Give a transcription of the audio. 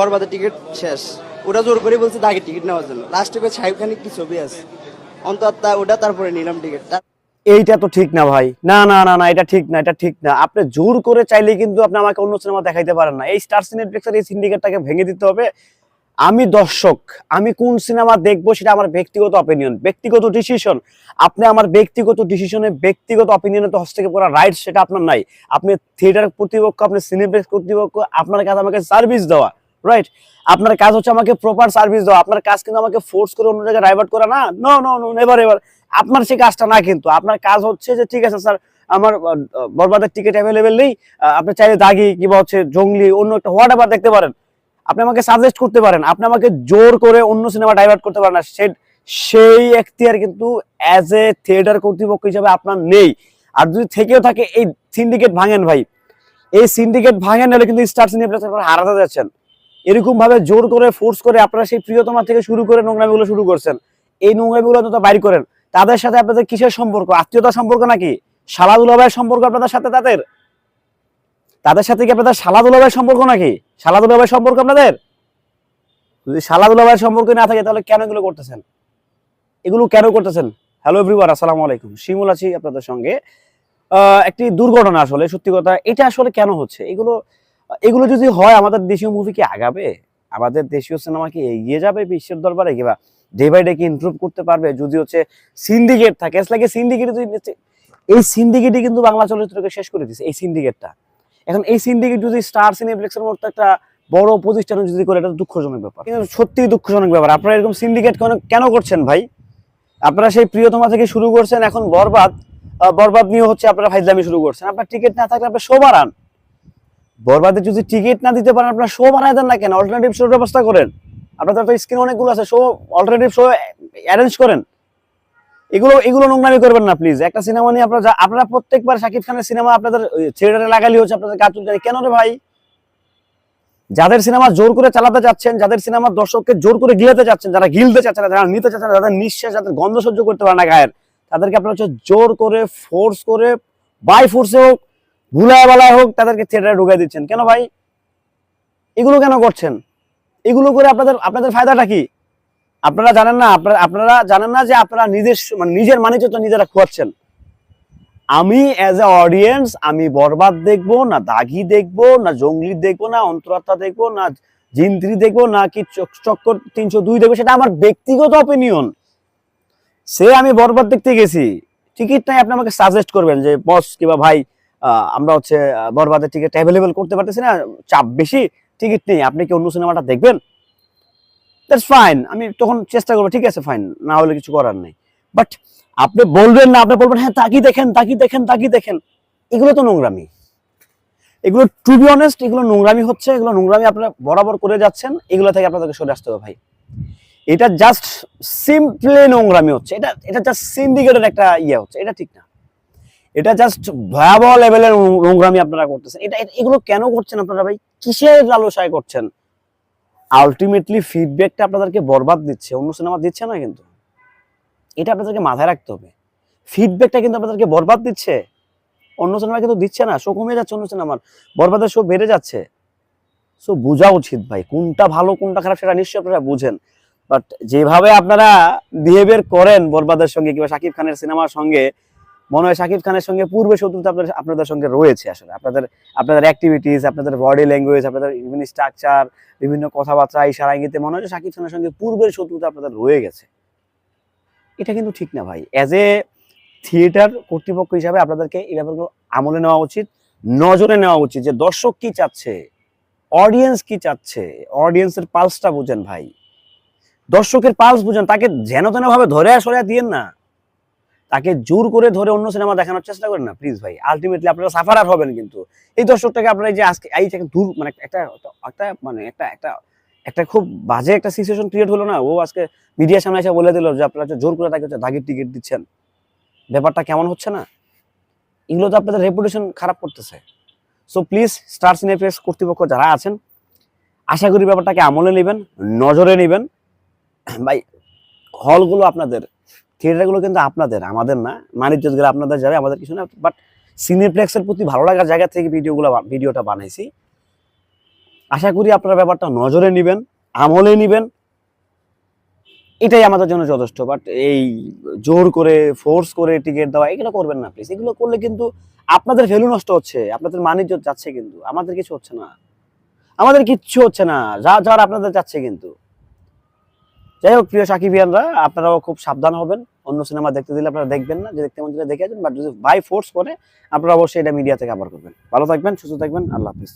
বরবাদের টিকিট শেষ। ওটা জোর করে বলছে দাগের টিকিট নেওয়ার জন্য। লাস্টে করে সাহেব খানের কি ছবি আছে? অন্তত ওটা তারপরে নিলাম টিকিটটা। এইটা তো ঠিক না ভাই। না না না না, এটা ঠিক না, এটা ঠিক না। আপনি জোর করে চাইলে কিন্তু আপনি আমাকে অন্য সিনেমা দেখাইতে পারেন না। এই স্টার সিনেপ্লেক্সের এই সিন্ডিকেটটাকে ভেঙে দিতে হবে। আমি দর্শক, আমি কোন সিনেমা দেখব সেটা আমার ব্যক্তিগত অপিনিয়ন ব্যক্তিগত ডিসিশন আপনি আমার ব্যক্তিগত ডিসিশনে ব্যক্তিগত অপিনিয়নে তো হস্তক্ষেপ করার রাইট সেটা আপনার নাই। আপনি থিয়েটার কর্তৃপক্ষ, আপনি সিনেপ্লেক্স কর্তৃপক্ষ, আপনার কাজ আমাকে সার্ভিস দেওয়া। রাইট আপনার কাজ হচ্ছে আমাকে প্রপার সার্ভিস দেওয়া। আপনার কাজ কিন্তু আমাকে ফোর্স করে অন্য জায়গায় ডাইভার্ট করা না। নো নো নো এবার এবার আপনার সেই কাজটা না কিন্তু। আপনার কাজ হচ্ছে যে, ঠিক আছে স্যার, আমার বরবাদের টিকিট অ্যাভেলেবেল নেই। আপনি চাইলে দাগি কিংবা হচ্ছে জঙ্গলি অন্য একটা হোয়াট এভার দেখতে পারেন। আপনি আমাকে সাজেস্ট করতে পারেন। আপনি আমাকে জোর করে অন্য সিনেমা ডাইভার্ট করতে পারেন না। সেই এখতিয়ার কিন্তু অ্যাজ এ থিয়েটার কর্তৃপক্ষ হিসাবে আপনার নেই। আর যদি থেকেও থাকে, এই সিন্ডিকেট ভাঙেন ভাই। এই সিন্ডিকেট ভাঙেন নাহলে কিন্তু স্টার সিনেপ্লেক্স আপনারা হারাতে যাচ্ছেন। এরকম ভাবে জোর করে ফোর্স করে আপনারা সেই প্রিয়তমা থেকে শুরু করে নোংরামিগুলো শুরু করছেন। এই নোংরামিগুলো তো বাইর করেন, তাদের সাথে আপনাদের কিসের সম্পর্ক? আত্মীয়তা সম্পর্ক নাকি? শালাদুলা ভাইয়ের সম্পর্ক আপনাদের সাথে তাদের? তাদের সাথে কি আপনাদের শালাদুলা ভাইয়ের সম্পর্ক নাকি? শালাদুলা ভাইয়ের সম্পর্ক আপনাদের? যদি শালাদুলা ভাইয়ের সম্পর্ক না থাকে, তাহলে কেন এগুলো করতেছেন? এগুলো কেন করতেছেন? হ্যালো এভরিওয়ান আসসালামু আলাইকুম। শিমুল আছি আপনাদের সঙ্গে। একটি দুর্ঘটনা আসলে, সত্যি কথা, এটা আসলে কেন হচ্ছে? এগুলো এগুলো যদি হয়, আমাদের দেশীয় মুভি কি আগাবে? আমাদের দেশীয় সিনেমা কি এগিয়ে যাবে বিশ্বের দরবারে? কিবা ডে বাই ডে কি ইমপ্রুভ করতে পারবে? যদি হচ্ছে সিন্ডিকেট থাকে লাগে সিন্ডিকেট যদি এই সিন্ডিকেটই কিন্তু বাংলা চলচ্চিত্রকে শেষ করে দিচ্ছে এই সিন্ডিকেটটা এখন এই সিন্ডিকেট যদি স্টার সিনেপ্লেক্সের মতো একটা বড় প্রতিষ্ঠানে যদি করে, এটা দুঃখজনক ব্যাপার। কিন্তু সত্যিই দুঃখজনক ব্যাপার। আপনারা এরকম সিন্ডিকেট কেন করছেন ভাই? আপনারা সেই প্রিয়তমা থেকে শুরু করছেন, এখন বরবাদ বরবাদ নিয়ে হচ্ছে আপনারা ফাইজলামি শুরু করছেন। আপনার টিকিট না থাকলে আপনার শো বাড়ান বরবাদে যদি টিকিট না দিতে পারেন আপনার শো বানায় দেন না কেন? অল্টারনেটিভ শোর ব্যবস্থা করেন। আপনাদের তো স্ক্রিন অনেকগুলো আছে শো অল্টারনেটিভ শো অ্যারেঞ্জ করেন। এগুলো এগুলো নোংরামি করবেন না প্লিজ একটা সিনেমা নিয়ে আপনারা আপনারা প্রত্যেকবার শাকিব খানের সিনেমা আপনাদের থিয়েটারে লাগালি হচ্ছে আপনাদের কাজ চলছে কেন রে ভাই? যাদের সিনেমা জোর করে চালাতে যাচ্ছেন যাদের সিনেমা দর্শককে জোর করে গিলাতে যাচ্ছেন যারা গিলতে চাচ্ছেন যারা নিতে চাচ্ছেন না, যাদের নিঃশ্বাস যাদের গন্ধ সহ্য করতে পারে না গায়ের তাদেরকে আপনারা হচ্ছে জোর করে ফোর্স করে বাই ফোর্সে হোক ভুলায় হোক তাদেরকে থিয়েটারে ঢুকাই দিচ্ছেন। কেন ভাই? এগুলো কেন করছেন? এগুলো করে আপনাদের আপনাদের ফায়দাটা কি? আপনারা জানেন না, আপনারা আপনারা জানেন না যে আপনারা নিজের মানে নিজের তো নিজেরা খোয়াচ্ছেন। আমি অ্যাজ এ অডিয়েন্স আমি বরবাদ দেখব, না দাগি দেখব, না জঙ্গলি দেখব, না অন্তরাত্মা দেখব, না জিন্ত্রি দেখব, না কি চক- চক্কর তিনশো দুই দেখব, সেটা আমার ব্যক্তিগত অপিনিয়ন সে আমি বরবাদ দেখতে গেছি। টিকিট নাই আপনি আমাকে সাজেস্ট করবেন যে, বস, কিংবা ভাই আমরা হচ্ছে বরবাদের টিকিট অ্যাভেলেবেল করতে পারতেছি না, চাপ বেশি টিকিট নেই। আপনি কি অন্য সিনেমাটা দেখবেন? দ্যাটস ফাইন আমি তখন চেষ্টা করব, ঠিক আছে ফাইন না হলে কিছু করার নেই। বাট আপনি বলবেন না, আপনি বলবেন হ্যাঁ তাকি দেখেন তাকি দেখেন তাকি দেখেন। এগুলো তো নোংরামি। এগুলো টু বি অনেস্ট এগুলো নোংরামি হচ্ছে, এগুলো নোংরামি আপনারা বরাবর করে যাচ্ছেন, এগুলো থেকে আপনাদেরকে সরে আসতে হবে ভাই। এটা জাস্ট সিম্পলি নোংরামি হচ্ছে। এটা এটা জাস্ট সিন্ডিকেটের একটা ইয়ে হচ্ছে। এটা ঠিক না। এটা জাস্ট ভয়াবহ লেভেলের নোংরামি আপনারা করতেছেন। এটা এগুলো কেন করছেন আপনারা ভাই? কিসের লালসায় করছেন? আলটিমেটলি ফিডব্যাকটা আপনাদেরকে বরবাদ দিচ্ছে, অন্য সিনেমা দিচ্ছে না কিন্তু। এটা আপনাদেরকে মাথায় রাখতে হবে। ফিডব্যাকটা কিন্তু আপনাদেরকে বরবাদ দিচ্ছে। অন্য সিনেমা কিন্তু দিচ্ছে না শো কমে যাচ্ছে অন্য সিনেমার বরবাদের শো বেড়ে যাচ্ছে। সো বোঝা উচিত ভাই, কোনটা ভালো, কোনটা খারাপ সেটা নিশ্চয়ই আপনারা বুঝেন। বাট যেভাবে আপনারা বিহেভিয়ার করেন বরবাদের সঙ্গে কিংবা শাকিব খানের সিনেমার সঙ্গে মনে হয় শাকিব খানের সঙ্গে পূর্বে শত্রুতা আপনাদের আপনাদের সঙ্গে রয়েছে আসলে। আপনাদের আপনাদের অ্যাক্টিভিটিস আপনাদের বডি ল্যাঙ্গুয়েজ আপনাদের বিভিন্ন স্ট্রাকচার বিভিন্ন কথাবার্তা, ইশারা, ইঙ্গিতে মনে হয় যে শাকিব খানের সঙ্গে পূর্বের শত্রুতা আপনাদের রয়ে গেছে। এটা কিন্তু ঠিক না ভাই। অ্যাজ এ থিয়েটার কর্তৃপক্ষ হিসাবে আপনাদেরকে এই ব্যাপারগুলো আমলে নেওয়া উচিত, নজরে নেওয়া উচিত যে দর্শক কি চাচ্ছে অডিয়েন্স কি চাচ্ছে অডিয়েন্সের পালসটা বুঝেন ভাই। দর্শকের পালস বুঝেন, তাকে যেন তেন ভাবে ধরে সরে দিয়েন না। তাকে জোর করে ধরে অন্য সিনেমা দেখানোর চেষ্টা করেন না প্লিজ ভাই। আলটিমেটলি আপনারা সাফারার হবেন কিন্তু। এই দর্শকটাকে আপনারা যে আজকে, এই একটা দূর মানে একটা একটা মানে একটা একটা একটা খুব বাজে একটা সিচুয়েশন ক্রিয়েট হলো না? ও আজকে মিডিয়ার সামনে এসে বলে দিল যে আপনারা জোর করে তাকে হচ্ছে দাগির টিকিট দিচ্ছেন। ব্যাপারটা কেমন হচ্ছে না? এগুলো তো আপনাদের রেপুটেশন খারাপ করতেছে। সো প্লিজ স্টার সিনেপ্লেক্স কর্তৃপক্ষ যারা আছেন, আশা করি ব্যাপারটাকে আমলে নেবেন, নজরে নেবেন। ভাই হলগুলো আপনাদের থিয়েটারগুলো কিন্তু আপনাদের, আমাদের না। মানিজ্যগুলো আপনাদের যাবে, আমাদের কিছু না। বাট সিনেপ্লেক্সের প্রতি ভালো লাগার জায়গা থেকে ভিডিওগুলো ভিডিওটা বানাইছি। আশা করি আপনারা ব্যাপারটা নজরে নেবেন, আমলে নেবেন। এটাই আমাদের জন্য যথেষ্ট। বাট এই জোর করে ফোর্স করে টিকিট দেওয়া, এগুলো করবেন না প্লিজ এগুলো করলে কিন্তু আপনাদের ভ্যালু নষ্ট হচ্ছে। আপনাদের মানিজ্য যাচ্ছে কিন্তু। আমাদের কিছু হচ্ছে না। আমাদের কিচ্ছু হচ্ছে না। যা, যার আপনাদের যাচ্ছে কিন্তু। যাই হোক, প্রিয় সাকিবিয়ানরা আপনারাও খুব সাবধান হবেন। অন্য সিনেমা দেখতে দিলে আপনারা দেখবেন না, যে দেখতে মন দিলে দেখে যান বাট যদি বাই ফোর্স করে, আপনারা অবশ্যই এটা মিডিয়া থেকে আবার করবেন। ভালো থাকবেন, সুস্থ থাকবেন, আল্লাহ হাফিজ।